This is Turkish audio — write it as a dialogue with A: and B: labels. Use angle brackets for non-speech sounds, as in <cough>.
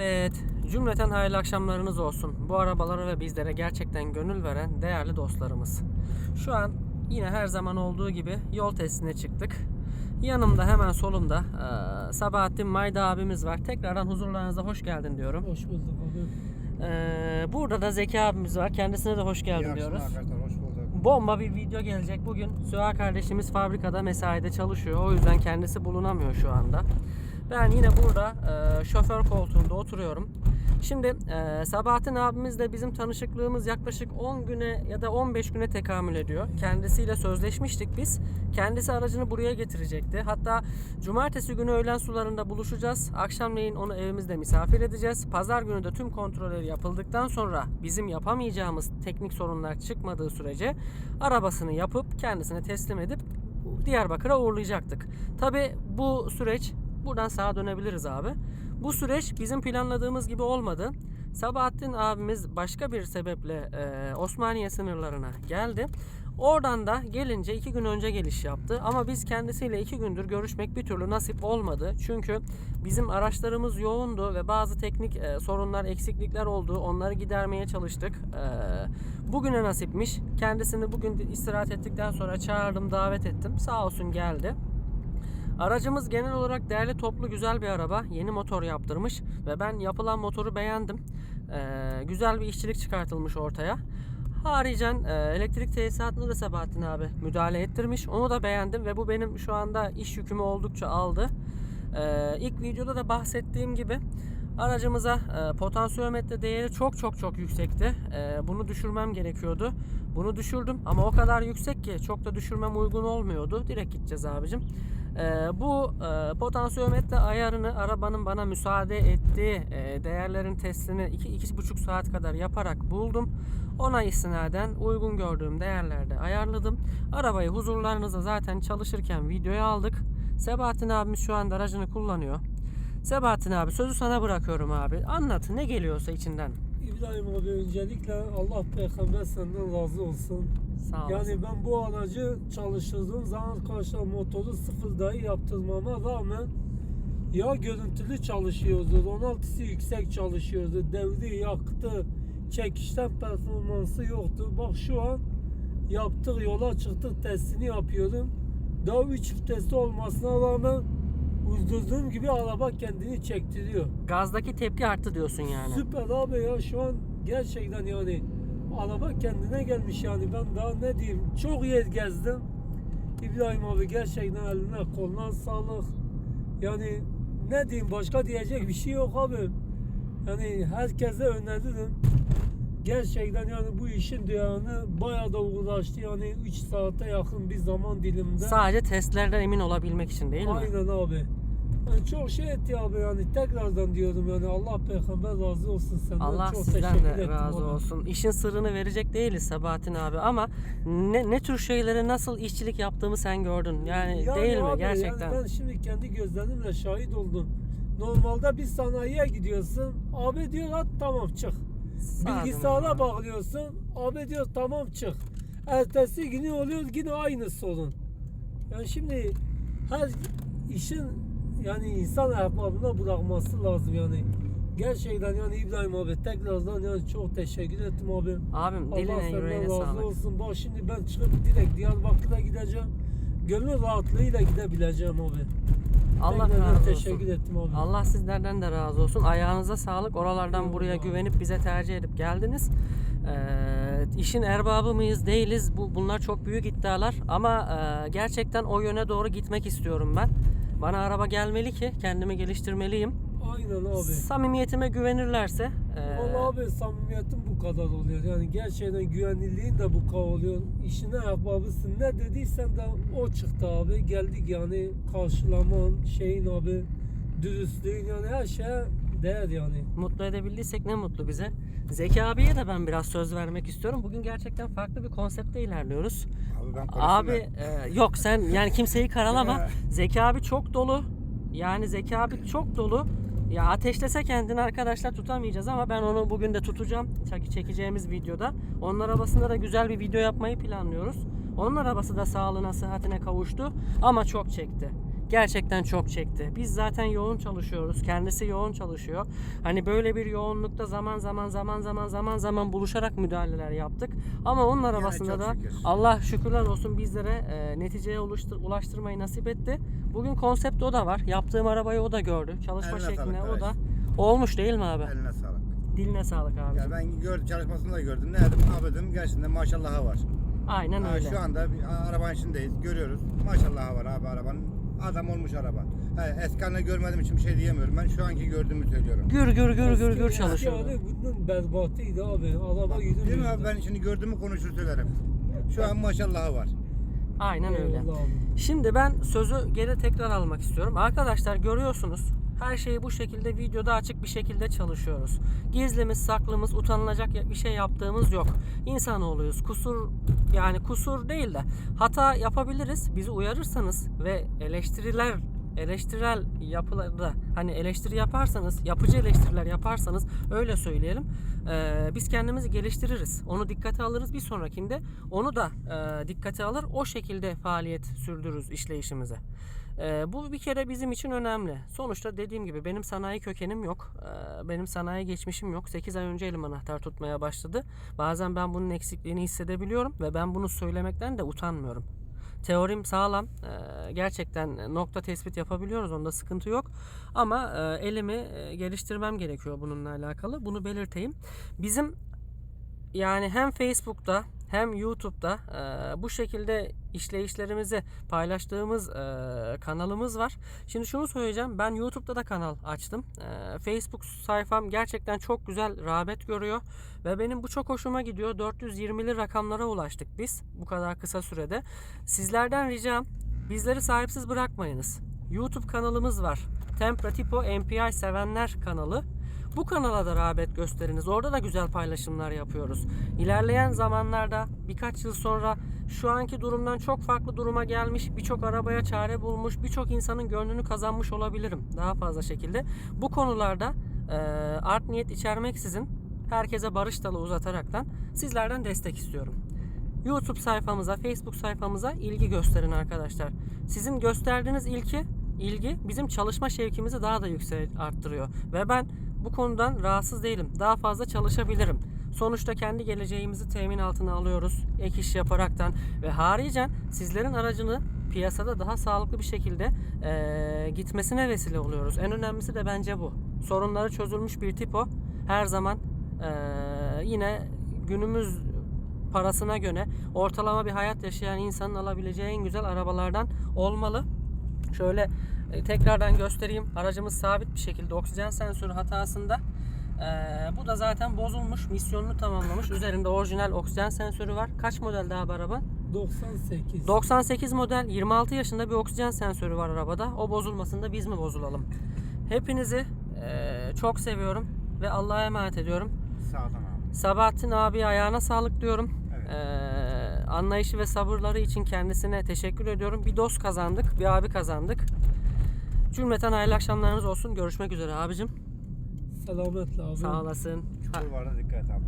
A: Evet, cümleten hayırlı akşamlarınız olsun. Bu arabalara ve bizlere gerçekten gönül veren değerli dostlarımız. Şu an yine her zaman olduğu gibi yol testine çıktık. Yanımda hemen solumda Sabahattin Mayda abimiz var. Tekrardan huzurlarınıza hoş geldin diyorum.
B: Hoş bulduk abi.
A: Eee, burada da Zeki abimiz var. Kendisine de hoş
C: İyi
A: geldin
C: akşamlar
A: diyoruz.
C: arkadaşlar, hoş bulduk.
A: Bomba bir video gelecek bugün. Süha kardeşimiz fabrikada mesaide çalışıyor. O yüzden kendisi bulunamıyor şu anda. Ben yine burada e, şoför koltuğunda oturuyorum. Şimdi e, Sabahattin abimizle bizim tanışıklığımız yaklaşık 10 güne ya da 15 güne tekamül ediyor. Kendisiyle sözleşmiştik biz. Kendisi aracını buraya getirecekti. Hatta cumartesi günü öğlen sularında buluşacağız. Akşamleyin onu evimizde misafir edeceğiz. Pazar günü de tüm kontrolleri yapıldıktan sonra bizim yapamayacağımız teknik sorunlar çıkmadığı sürece arabasını yapıp kendisine teslim edip Diyarbakır'a uğurlayacaktık. Tabi bu süreç buradan sağa dönebiliriz abi. Bu süreç bizim planladığımız gibi olmadı. Sabahattin abimiz başka bir sebeple e, Osmaniye sınırlarına geldi. Oradan da gelince iki gün önce geliş yaptı. Ama biz kendisiyle iki gündür görüşmek bir türlü nasip olmadı. Çünkü bizim araçlarımız yoğundu ve bazı teknik e, sorunlar, eksiklikler oldu. Onları gidermeye çalıştık. E, bugüne nasipmiş. Kendisini bugün istirahat ettikten sonra çağırdım, davet ettim. Sağ olsun geldi. Aracımız genel olarak değerli toplu güzel bir araba. Yeni motor yaptırmış ve ben yapılan motoru beğendim. Ee, güzel bir işçilik çıkartılmış ortaya. Haricen e, elektrik tesisatını da Sabahattin abi müdahale ettirmiş. Onu da beğendim ve bu benim şu anda iş yükümü oldukça aldı. Ee, ilk videoda da bahsettiğim gibi aracımıza e, potansiyometre değeri çok çok çok yüksekti. E, bunu düşürmem gerekiyordu. Bunu düşürdüm ama o kadar yüksek ki çok da düşürmem uygun olmuyordu. Direkt gideceğiz abicim. Ee, bu e, potansiyometre ayarını arabanın bana müsaade ettiği e, değerlerin testini 2-2,5 saat kadar yaparak buldum. Ona istinaden uygun gördüğüm değerlerde ayarladım. Arabayı huzurlarınızda zaten çalışırken videoya aldık. Sebahattin abimiz şu anda aracını kullanıyor. Sebahattin abi sözü sana bırakıyorum abi. Anlat ne geliyorsa içinden.
B: İbrahim abi öncelikle Allah peygamber senden razı olsun.
A: Sağ olasın.
B: Yani ben bu aracı çalıştırdığım zaman arkadaşlar motoru sıfır dahi yaptırmama rağmen ya görüntülü çalışıyordu, 16'sı yüksek çalışıyordu, devri yaktı, çekişten performansı yoktu. Bak şu an yaptık yola çıktık testini yapıyorum. Daha 3 vitesli olmasına rağmen uydurduğum gibi araba kendini çektiriyor.
A: Gazdaki tepki arttı diyorsun yani.
B: Süper abi ya şu an gerçekten yani araba kendine gelmiş yani ben daha ne diyeyim çok yer gezdim. İbrahim abi gerçekten eline koluna sağlık. Yani ne diyeyim başka diyecek bir şey yok abi. Yani herkese öneririm. Gerçekten yani bu işin duyağını bayağı da uğraştı yani 3 saate yakın bir zaman diliminde.
A: Sadece testlerden emin olabilmek için değil mi?
B: Aynen abi. Yani çok şey etti abi yani tekrardan diyorum yani Allah peygamber razı olsun senden
A: Allah
B: çok
A: sizden de razı
B: abi.
A: olsun. İşin sırrını verecek değiliz Sabahattin abi ama ne, ne tür şeylere nasıl işçilik yaptığımı sen gördün. Yani,
B: Yani
A: değil mi
B: abi,
A: gerçekten?
B: Yani ben şimdi kendi gözlerimle şahit oldum. Normalde bir sanayiye gidiyorsun. Abi diyor at tamam çık. Bilgisayara bağlıyorsun. Abi diyor tamam çık. Ertesi günü oluyor yine aynı sorun. Yani şimdi her işin yani insan ahbabına bırakması lazım yani. Gerçekten yani İbrahim abi tekrardan yani çok teşekkür ettim abi.
A: Abim
B: Allah
A: diline
B: senden
A: yüreğine
B: razı
A: sağlık.
B: olsun. Bak şimdi ben çıkıp direkt Diyarbakır'a gideceğim. Gönül rahatlığıyla gidebileceğim abi.
A: Allah
B: Tekrardan
A: razı
B: teşekkür
A: olsun.
B: ettim abi.
A: Allah sizlerden de razı olsun. Ayağınıza sağlık. Oralardan buraya güvenip bize tercih edip geldiniz. Ee, işin erbabı mıyız değiliz. Bu bunlar çok büyük iddialar ama e, gerçekten o yöne doğru gitmek istiyorum ben. Bana araba gelmeli ki kendimi geliştirmeliyim.
B: Aynen abi.
A: Samimiyetime güvenirlerse e,
B: Vallahi abi samimiyetin bu kadar oluyor. Yani gerçekten güvenilirliğin de bu kadar oluyor. İşine ahbabısın. Ne dediysen de o çıktı abi. Geldik yani karşılaman, şeyin abi, dürüstlüğün yani her şeye değer yani.
A: mutlu edebildiysek ne mutlu bize. Zeki abiye de ben biraz söz vermek istiyorum. Bugün gerçekten farklı bir konsepte ilerliyoruz.
C: Abi ben
A: Abi e, yok sen yani kimseyi karalama. <laughs> Zeki abi çok dolu. Yani Zeki abi çok dolu. Ya ateşlese kendini arkadaşlar tutamayacağız ama ben onu bugün de tutacağım. Çek- Çekeceğimiz videoda. Onun arabasında da güzel bir video yapmayı planlıyoruz. Onun arabası da sağlığına, sıhhatine kavuştu ama çok çekti. Gerçekten çok çekti. Biz zaten yoğun çalışıyoruz. Kendisi yoğun çalışıyor. Hani böyle bir yoğunlukta zaman zaman zaman zaman zaman zaman buluşarak müdahaleler yaptık. Ama onun arabasında da
C: şükür.
A: Allah şükürler olsun bizlere e, neticeye ulaştır, ulaştırmayı nasip etti. Bugün konsept o da var. Yaptığım arabayı o da gördü. Çalışma
C: Eline
A: şekline o da olmuş değil mi abi?
C: Eline sağlık.
A: Diline sağlık abi.
C: Ya ben gördüm çalışmasını da gördüm. Ne dedim? Abi dedim gerçekten maşallahı var.
A: Aynen
C: Ha,
A: öyle.
C: şu anda bir arabanın içindeyiz. Görüyoruz. Maşallahı var abi arabanın. Adam olmuş araba. Ha, eski halini görmediğim için bir şey diyemiyorum. Ben şu anki gördüğümü söylüyorum.
A: Gür gür gür gür gür çalışıyor.
B: eski hali bunun berbatıydı abi. Araba yürümüyordu.
C: Değil mi abi? Ben şimdi gördüğümü konuşur söylerim. Şu an maşallahı var.
A: Aynen öyle.
B: Eyvallah abi.
A: Şimdi ben sözü geri tekrar almak istiyorum. Arkadaşlar görüyorsunuz her şeyi bu şekilde videoda açık bir şekilde çalışıyoruz. Gizlimiz, saklımız, utanılacak bir şey yaptığımız yok. İnsanoğluyuz. Kusur yani kusur değil de hata yapabiliriz. Bizi uyarırsanız ve eleştiriler eleştirel yapılarda hani eleştiri yaparsanız, yapıcı eleştiriler yaparsanız öyle söyleyelim. Ee, biz kendimizi geliştiririz. Onu dikkate alırız bir sonrakinde. Onu da e, dikkate alır. O şekilde faaliyet sürdürürüz işleyişimize. Ee, bu bir kere bizim için önemli. Sonuçta dediğim gibi benim sanayi kökenim yok. Ee, benim sanayi geçmişim yok. 8 ay önce elim anahtar tutmaya başladı. Bazen ben bunun eksikliğini hissedebiliyorum ve ben bunu söylemekten de utanmıyorum. Teorim sağlam. Ee, gerçekten nokta tespit yapabiliyoruz. Onda sıkıntı yok. Ama e, elimi e, geliştirmem gerekiyor bununla alakalı. Bunu belirteyim. Bizim yani hem Facebook'ta hem YouTube'da e, bu şekilde işleyişlerimizi paylaştığımız e, kanalımız var. Şimdi şunu söyleyeceğim. Ben YouTube'da da kanal açtım. E, Facebook sayfam gerçekten çok güzel rağbet görüyor ve benim bu çok hoşuma gidiyor. 420'li rakamlara ulaştık biz bu kadar kısa sürede. Sizlerden ricam bizleri sahipsiz bırakmayınız. YouTube kanalımız var. Tempra Tipo MPI sevenler kanalı. Bu kanala da rağbet gösteriniz. Orada da güzel paylaşımlar yapıyoruz. İlerleyen zamanlarda birkaç yıl sonra şu anki durumdan çok farklı duruma gelmiş, birçok arabaya çare bulmuş, birçok insanın gönlünü kazanmış olabilirim daha fazla şekilde. Bu konularda e, art niyet içermeksizin herkese barış dalı uzataraktan sizlerden destek istiyorum. YouTube sayfamıza, Facebook sayfamıza ilgi gösterin arkadaşlar. Sizin gösterdiğiniz ilgi, ilgi bizim çalışma şevkimizi daha da yüksek arttırıyor. Ve ben bu konudan rahatsız değilim. Daha fazla çalışabilirim. Sonuçta kendi geleceğimizi temin altına alıyoruz. Ek iş yaparaktan ve haricen sizlerin aracını piyasada daha sağlıklı bir şekilde eee, gitmesine vesile oluyoruz. En önemlisi de bence bu. Sorunları çözülmüş bir tipo her zaman eee, yine günümüz parasına göre ortalama bir hayat yaşayan insanın alabileceği en güzel arabalardan olmalı. Şöyle e, tekrardan göstereyim. Aracımız sabit bir şekilde oksijen sensörü hatasında. Ee, bu da zaten bozulmuş, misyonunu tamamlamış. Üzerinde orijinal oksijen sensörü var. Kaç model daha bu araba?
B: 98.
A: 98 model 26 yaşında bir oksijen sensörü var arabada. O bozulmasında biz mi bozulalım? Hepinizi e, çok seviyorum ve Allah'a emanet ediyorum.
C: Sağdan abi.
A: Sabahattin abi ayağına sağlık diyorum.
C: Evet.
A: Ee, anlayışı ve sabırları için kendisine teşekkür ediyorum. Bir dost kazandık, bir abi kazandık. Cümleten hayırlı akşamlarınız olsun. Görüşmek üzere abicim.
B: Selametle abi.
A: Sağ olasın.
C: Çukur var da dikkat et abi.